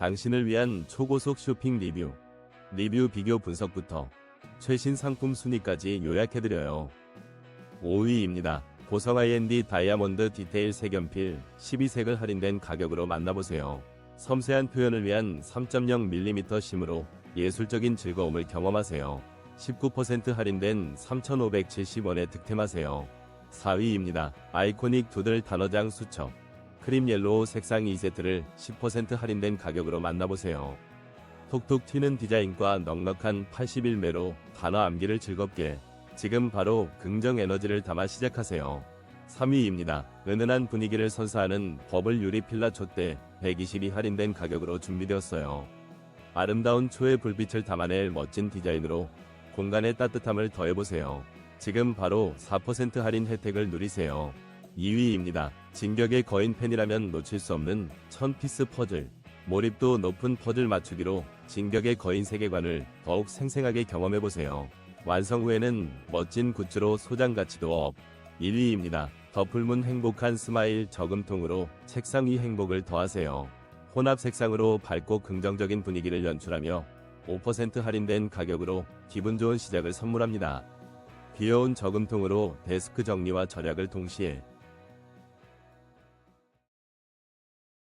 당신을 위한 초고속 쇼핑 리뷰, 리뷰 비교 분석부터 최신 상품 순위까지 요약해드려요. 5위입니다. 보성 I&D 다이아몬드 디테일 색연필 12색을 할인된 가격으로 만나보세요. 섬세한 표현을 위한 3.0mm 심으로 예술적인 즐거움을 경험하세요. 19% 할인된 3,570원에 득템하세요. 4위입니다. 아이코닉 두들 단어장 수첩 크림 옐로우 색상 2세트를 10% 할인된 가격으로 만나보세요. 톡톡 튀는 디자인과 넉넉한 81매로 단어 암기를 즐겁게 지금 바로 긍정 에너지를 담아 시작하세요. 3위입니다. 은은한 분위기를 선사하는 버블 유리 필라 촛대 120이 할인된 가격으로 준비되었어요. 아름다운 초의 불빛을 담아낼 멋진 디자인으로 공간의 따뜻함을 더해보세요. 지금 바로 4% 할인 혜택을 누리세요. 2위입니다. 진격의 거인 팬이라면 놓칠 수 없는 1000피스 퍼즐. 몰입도 높은 퍼즐 맞추기로 진격의 거인 세계관을 더욱 생생하게 경험해보세요. 완성 후에는 멋진 굿즈로 소장 가치도 업. 1위입니다. 더풀문 행복한 스마일 저금통으로 책상 위 행복을 더하세요. 혼합 색상으로 밝고 긍정적인 분위기를 연출하며 5% 할인된 가격으로 기분 좋은 시작을 선물합니다. 귀여운 저금통으로 데스크 정리와 절약을 동시에